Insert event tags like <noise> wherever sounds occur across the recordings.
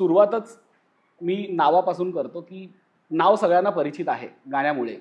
सुरुवातच मी नावापासून करतो की नाव सगळ्यांना परिचित आहे गाण्यामुळे.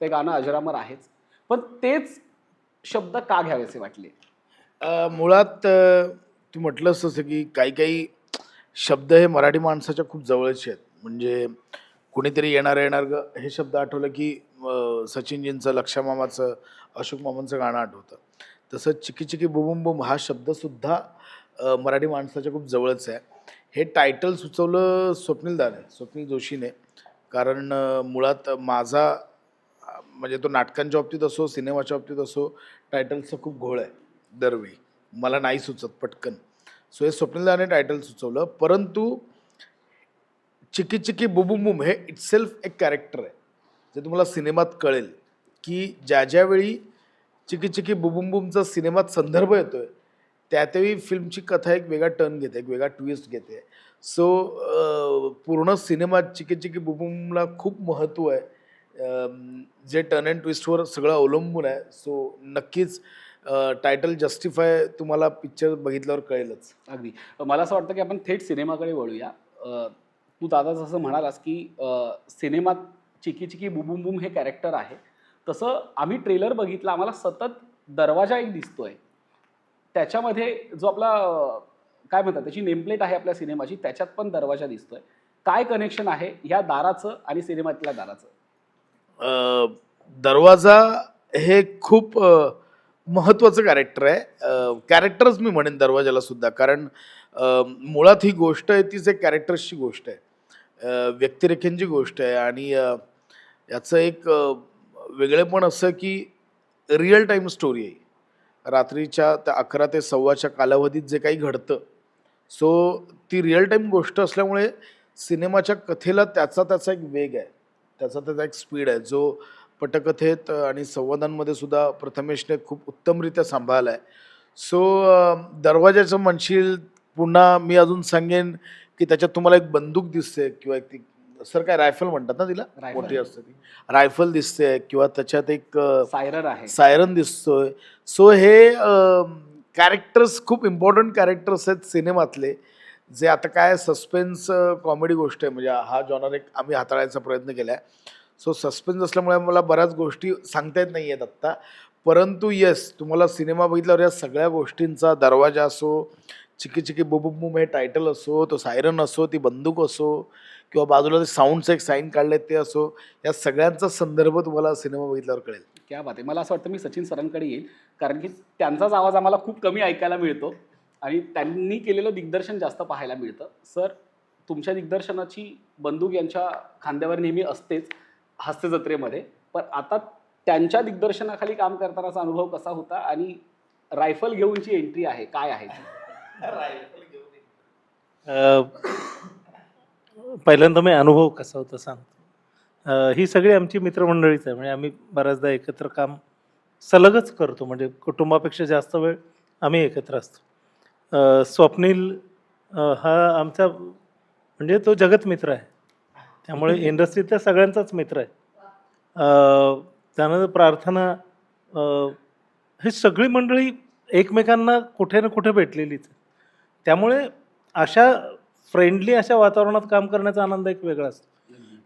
ते गाणं अजरामर आहेच. पण तेच शब्द का घ्यावेसे वाटले? मुळात तू म्हटलंस तसं की काही काही शब्द हे मराठी माणसाच्या खूप जवळचे आहेत. म्हणजे कुणीतरी येणार येणार ग हे शब्द आठवलं की सचिनजींचं लक्षा मामाचं अशोक मामांचं गाणं आठवतं. तसं चिकी चिकी बुबुम बुम हा शब्दसुद्धा मराठी माणसाच्या खूप जवळच आहे. हे टायटल सुचवलं स्वप्नीलदाने स्वप्नील जोशीने. कारण मुळात माझा म्हणजे तो नाटकांच्या बाबतीत असो सिनेमाच्या बाबतीत असो टायटलचा खूप घोळ आहे दरवेळी. मला नाही सुचत पटकन. सो हे स्वप्नीलदाने टायटल सुचवलं. परंतु चिकी चिकी बुबुम बुम हे इटसेल्फ एक कॅरेक्टर आहे. जे तुम्हाला सिनेमात कळेल की ज्या ज्यावेळी चिकी चिकी बुबुम बुमचा सिनेमात संदर्भ येतोय त्यातही फिल्मची कथा एक वेगळा टर्न घेते एक वेगळा ट्विस्ट घेते. सो पूर्ण सिनेमात चिके चिकी बुबुमला खूप महत्त्व आहे. जे टर्न अँड ट्विस्टवर सगळं अवलंबून आहे. सो नक्कीच टायटल जस्टिफाय तुम्हाला पिक्चर बघितल्यावर कळेलच. अगदी. मला असं वाटतं की आपण थेट सिनेमाकडे वळूया. तू दादा जसं म्हणालास की सिनेमात चिकी चिकी बुबुम बुम हे कॅरेक्टर आहे. तसं आम्ही ट्रेलर बघितला. आम्हाला सतत दरवाजा एक दिसतोय. त्याच्यामध्ये जो आपला काय म्हणतात त्याची नेमप्लेट आहे आपल्या सिनेमाची त्याच्यात पण दरवाजा दिसतोय. काय कनेक्शन आहे ह्या दाराचं आणि सिनेमातल्या दाराचं? दरवाजा हे खूप महत्त्वाचं कॅरेक्टर आहे. कॅरेक्टरच मी म्हणेन दरवाजाला सुद्धा कारण मुळात ही गोष्ट आहे तीच एक कॅरेक्टर्सची गोष्ट आहे. व्यक्तिरेखेंची गोष्ट आहे आणि याचं एक वेगळेपण असं की रिअल टाईम स्टोरी आहे. रात्रीच्या त्या अकरा ते सव्वाच्या कालावधीत जे काही घडतं. सो ती रिअल टाईम गोष्ट असल्यामुळे सिनेमाच्या कथेला त्याचा त्याचा एक वेग आहे. त्याचा त्याचा एक स्पीड आहे. जो पटकथेत आणि संवादांमध्ये सुद्धा प्रथमेशने खूप उत्तमरित्या सांभाळला आहे सो दरवाजाचं म्हणशील पुन्हा मी अजून सांगेन की त्याच्यात तुम्हाला एक बंदूक दिसते किंवा एक ती सर काय रायफल म्हणतात ना तिला. मोठी असते ती. रायफल दिसते किंवा त्याच्यात एक अ, सायरर आहे. सायरन दिसतोय. सो हे कॅरेक्टर्स खूप इम्पॉर्टंट कॅरेक्टर्स आहेत सिनेमातले. जे आता काय सस्पेन्स कॉमेडी गोष्ट आहे. म्हणजे हा जॉनर एक आम्ही हाताळायचा प्रयत्न केला आहे सो सस्पेन्स असल्यामुळे मला बऱ्याच गोष्टी सांगता येत नाही आहेत आत्ता. परंतु येस तुम्हाला सिनेमा बघितल्यावर या सगळ्या गोष्टींचा दरवाजा असो चिकी चिकी बुबुबुम हे टायटल असो तो सायरन असो ती बंदूक असो किंवा बाजूला ते साऊंडचं एक साईन काढले ते असो या सगळ्यांचा संदर्भ तुम्हाला सिनेमा बघितल्यावर कळेल. क्या बात आहे. मला असं वाटतं मी सचिन सरांकडे येईल कारण की त्यांचाच आवाज आम्हाला खूप कमी ऐकायला मिळतो आणि त्यांनी केलेलं दिग्दर्शन जास्त पाहायला मिळतं. सर तुमच्या दिग्दर्शनाची बंदूक यांच्या खांद्यावर नेहमी असतेच हास्य जत्रेमध्ये. पण आता त्यांच्या दिग्दर्शनाखाली काम करतानाचा अनुभव कसा होता आणि रायफल घेऊनची एंट्री आहे काय आहे पहिल्यांदा मी अनुभव कसा होता सांगतो. ही सगळी आमची मित्रमंडळीच आहे. म्हणजे आम्ही बऱ्याचदा एकत्र काम सलगच करतो. म्हणजे कुटुंबापेक्षा जास्त वेळ आम्ही एकत्र असतो. स्वप्नील हा आमचा म्हणजे तो जगत मित्र आहे. त्यामुळे इंडस्ट्रीतल्या सगळ्यांचाच मित्र आहे. त्यानंतर प्रार्थना ही सगळी मंडळी एकमेकांना कुठे ना कुठे भेटलेलीच त्यामुळे अशा फ्रेंडली अशा वातावरणात काम करण्याचा आनंद एक वेगळा असतो.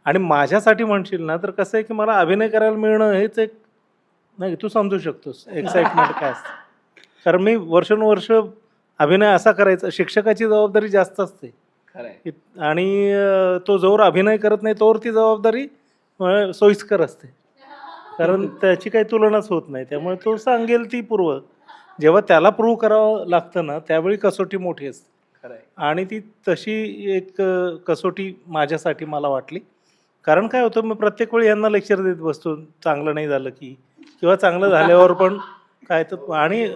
आणि माझ्यासाठी म्हणशील ना तर कसं आहे की मला अभिनय करायला मिळणं हेच एक नाही तू समजू शकतोस एक्साइटमेंट काय असतं. कारण मी वर्षानुवर्ष अभिनय असा करायचा शिक्षकाची जबाबदारी जास्त असते. आणि तो जोर अभिनय करत नाही तोवर ती जबाबदारी सोयीस्कर असते. कारण त्याची काही तुलनाच होत नाही. त्यामुळे तो सांगेल ती पूर्व. जेव्हा त्याला प्रूव्ह करावं लागतं ना त्यावेळी कसोटी मोठी असते. आणि ती तशी एक कसोटी माझ्यासाठी मला वाटली. कारण काय होतं मी प्रत्येक वेळी यांना लेक्चर देत बसतो. चांगलं नाही झालं की किंवा चांगलं झाल्यावर पण काय तर आणि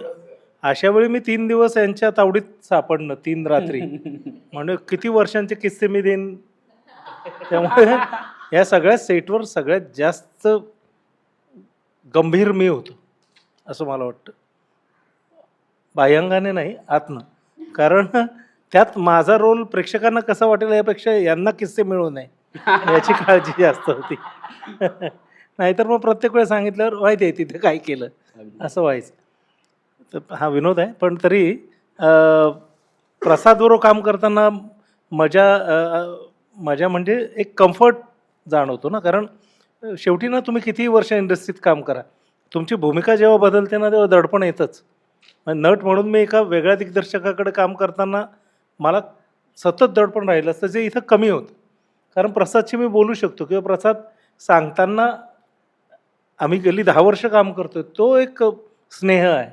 अशा वेळी मी तीन दिवस यांच्या तावडीत सापडणं तीन रात्री. म्हणजे किती वर्षांचे किस्से मी देईन? त्यामुळे या सगळ्या सेटवर सगळ्यात जास्त गंभीर मी होतो असं मला वाटतं. बाह्यांगाने नाही आतनं. कारण त्यात माझा रोल प्रेक्षकांना कसा वाटेल यापेक्षा यांना किस्से मिळू नये. याची काळजी जास्त होती. नाहीतर मग प्रत्येक वेळेस सांगितल्यावर माहिती आहे तिथे काय केलं. असं व्हायचं. तर हा विनोद आहे. पण तरी प्रसादबरोबर काम करताना मजा मजा म्हणजे एक कम्फर्ट जाणवतो ना. कारण शेवटी ना तुम्ही कितीही वर्ष इंडस्ट्रीत काम करा तुमची भूमिका जेव्हा बदलते ना तेव्हा दडपण येतंच. नट म्हणून मी एका वेगळ्या दिग्दर्शकाकडे काम करताना मला सतत दडपण राहिलं असतं जे इथं कमी होतं. कारण प्रसादशी मी बोलू शकतो किंवा प्रसाद सांगताना आम्ही गेली दहा वर्ष काम करतोय तो एक स्नेह आहे.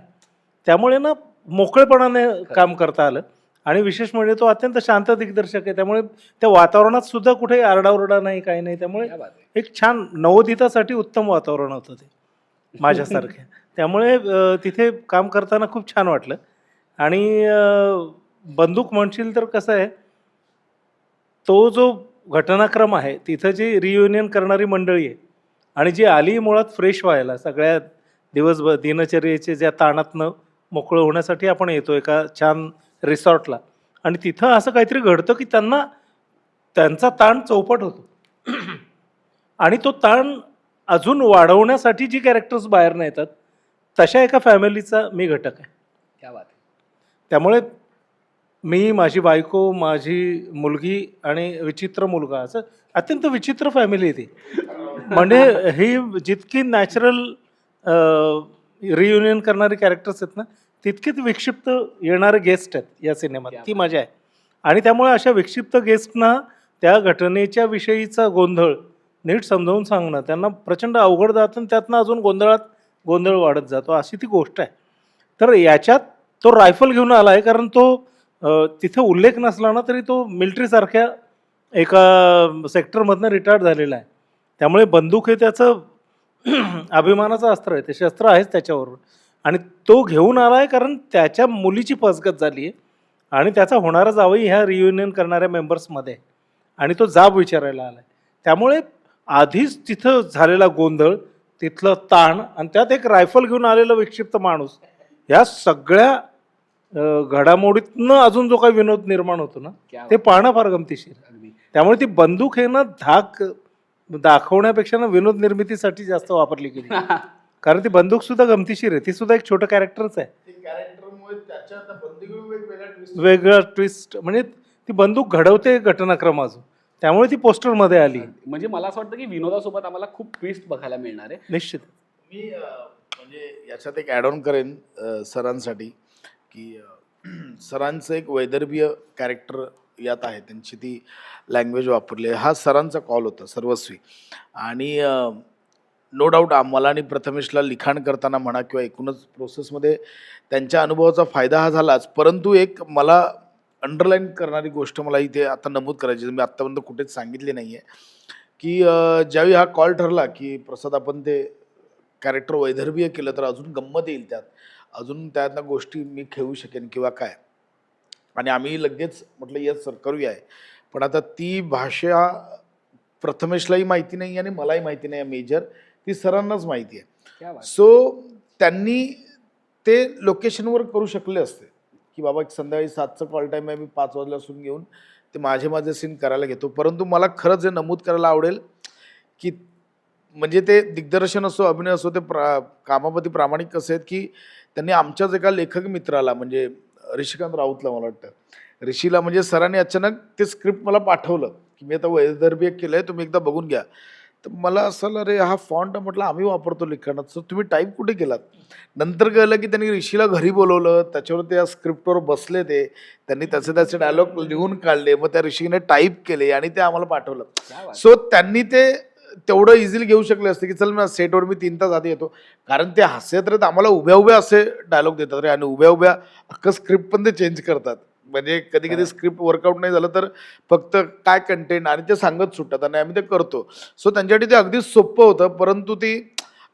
त्यामुळे ना मोकळेपणाने काम करता आलं. आणि विशेष म्हणजे तो अत्यंत शांत दिग्दर्शक आहे. त्यामुळे त्या वातावरणात सुद्धा कुठे आरडाओरडा नाही काही नाही. त्यामुळे. एक छान नवोदितासाठी उत्तम वातावरण होतं ते माझ्यासारखे. त्यामुळे तिथे काम करताना खूप छान वाटलं. आणि बंदूक म्हणशील तर कसं आहे तो जो घटनाक्रम आहे तिथं जी रियुनियन करणारी मंडळी आहे आणि जी आली मुळात फ्रेश व्हायला सगळ्या दिवसभर दिनचर्येचे ज्या ताणातनं मोकळं होण्यासाठी आपण येतो एका छान रिसॉर्टला आणि तिथं असं काहीतरी घडतं की त्यांना त्यांचा ताण चौपट होतो. आणि तो ताण अजून वाढवण्यासाठी जी कॅरेक्टर्स बाहेर नाही येतात तशा एका फॅमिलीचा मी घटक आहे. आहे. त्यामुळे मी माझी बायको माझी मुलगी आणि विचित्र मुलगा असं अत्यंत विचित्र फॅमिली आहे ती. म्हणजे ही जितकी नॅचरल रियुनियन करणारी कॅरेक्टर्स आहेत ना तितकीच विक्षिप्त येणारे गेस्ट आहेत या सिनेमात ती मजा आहे. आणि त्यामुळे अशा विक्षिप्त गेस्टना त्या घटनेच्या विषयीचा गोंधळ नीट समजावून सांगणं त्यांना प्रचंड अवघड जातं आणि त्यातनं अजून गोंधळात गोंधळ वाढत जातो अशी ती गोष्ट आहे. तर याच्यात तो रायफल घेऊन आला आहे कारण तो तिथे उल्लेख नसला ना तरी तो मिलिटरीसारख्या एका सेक्टरमधनं रिटायर्ड झालेला आहे. त्यामुळे बंदूक हे त्याचं <clears throat> अभिमानाचं अस्त्र आहे. ते शस्त्र आहेच त्याच्यावर आणि तो घेऊन आला आहे कारण त्याच्या मुलीची फसगत झाली आहे आणि त्याचा होणारा जावई ह्या रियुनियन करणाऱ्या मेंबर्समध्ये आणि तो जाब विचारायला आला आहे त्यामुळे आधीच तिथं झालेला गोंधळ तिथलं ताण आणि त्यात एक रायफल घेऊन आलेला विक्षिप्त माणूस ह्या सगळ्या घडामोडीतनं अजून जो काही विनोद निर्माण होतो ना ते पाहणं फार गमतीशीर त्यामुळे ती बंदूक हे ना धाक दाखवण्यापेक्षा ना विनोद निर्मितीसाठी जास्त वापरली गेली. कारण ती बंदूक सुद्धा गमतीशीर आहे. ती सुद्धा एक छोटं कॅरेक्टरच आहे. वेगळा ट्विस्ट म्हणजे ती बंदूक घडवते घटनाक्रम अजून. त्यामुळे ती पोस्टरमध्ये आली. म्हणजे मला असं वाटतं की विनोदासोबत आम्हाला खूप ट्विस्ट बघायला मिळणार आहे. निश्चित. मी म्हणजे याच्यात एक ॲड ऑन करेन सरांसाठी. की <clears throat> सरांचं एक वैदर्भीय कॅरेक्टर यात आहे. त्यांची ती लँग्वेज वापरली आहे. हा सरांचा कॉल होता सर्वस्वी. आणि नो डाऊट आम्हाला आणि प्रथमेशला लिखाण करताना म्हणा किंवा एकूणच प्रोसेसमध्ये त्यांच्या अनुभवाचा फायदा हा झालाच. परंतु एक मला अंडरलाईन करणारी गोष्ट मला इथे आता नमूद करायची मी आत्तापर्यंत कुठेच सांगितली नाही आहे की ज्यावेळी हा कॉल ठरला की प्रसाद आपण ते कॅरेक्टर वैदर्भीय केलं तर अजून गंमत येईल त्यात. अजून त्यातनं गोष्टी मी खेळू शकेन किंवा काय? आणि आम्ही लगेच म्हटलं येस सर करूया. पण आता ती भाषा प्रथमेशलाही माहिती नाही आणि मलाही माहिती नाही मेजर. ती सरांनाच माहिती आहे. सो त्यांनी ते लोकेशनवर करू शकले असते. की बाबा एक संध्याकाळी सातचं कॉल टाईम आहे मी पाच वाजल्यापासून घेऊन ते माझे माझे सीन करायला घेतो. परंतु मला खरंच हे नमूद करायला आवडेल की म्हणजे ते दिग्दर्शन असो अभिनय असो ते प्रा कामाप्रती प्रामाणिक कसे आहेत की त्यांनी आमच्याच एका लेखक मित्राला म्हणजे ऋषिकांत राऊतला मला वाटतं ऋषीला म्हणजे सरांनी अचानक ते स्क्रिप्ट मला पाठवलं की मी आता वैदर्भीय केलं आहे तुम्ही एकदा बघून घ्या. तर मला असं अरे हा फॉन्ट म्हटलं आम्ही वापरतो लिखाणात सो तुम्ही टाईप कुठे केलात? नंतर कळलं की त्यांनी ऋषीला घरी बोलवलं त्याच्यावर त्या स्क्रिप्टवर बसले ते त्यांनी त्याचे त्याचे डायलॉग लिहून काढले मग त्या ऋषीने टाईप केले आणि ते आम्हाला पाठवलं. सो त्यांनी ते तेवढं इझिली घेऊ शकले असते की चल मी सेटवर मी तीन तास आधी येतो. कारण ते हास्यात तर आम्हाला उभ्या उभ्या असे डायलॉग देतात रे. आणि उभ्या उभ्या अख्खं स्क्रिप्ट पण ते चेंज करतात. म्हणजे कधी कधी स्क्रिप्ट वर्कआउट नाही झालं तर फक्त काय कंटेंट आणि ते सांगत सुटतात आणि आम्ही ते करतो. सो त्यांच्यासाठी ते अगदी सोपं होतं. परंतु ती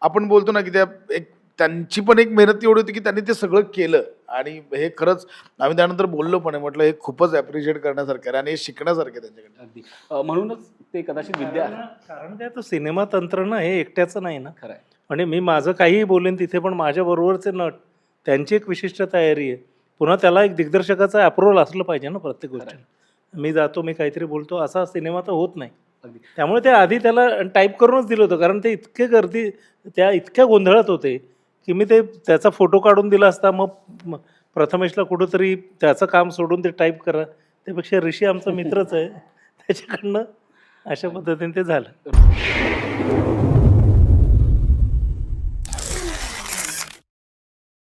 आपण बोलतो ना की त्या एक त्यांची पण एक मेहनत एवढी होती की त्यांनी ते सगळं केलं. आणि हे खरंच आम्ही त्यानंतर बोललो पण आहे. म्हटलं हे खूपच ॲप्रिशिएट करण्यासारखं आहे आणि हे शिकण्यासारखं आहे त्यांच्याकडे अगदी. म्हणूनच ते कदाचित विद्या कारण कारण काय तो सिनेमा तंत्र ना हे एकट्याचं नाही ना. खरं आहे म्हणजे मी माझं काहीही बोलेन तिथे पण माझ्या बरोबरचे नट त्यांची एक विशिष्ट तयारी आहे. पुन्हा त्याला एक दिग्दर्शकाचं अप्रुव्हल असलं पाहिजे ना प्रत्येक गोष्टी मी जातो मी काहीतरी बोलतो असा सिनेमा तर होत नाही. अगदी. त्यामुळे ते आधी त्याला टाईप करूनच दिलं होतं कारण ते इतके गर्दी त्या इतक्या गोंधळात होते की मी ते त्याचा फोटो काढून दिला असता मग म- प्रथमेशला कुठंतरी त्याचं काम सोडून ते टाईप करा. त्यापेक्षा ऋषी आमचा मित्रच आहे. त्याच्याकडनं अशा पद्धतीने ते झालं.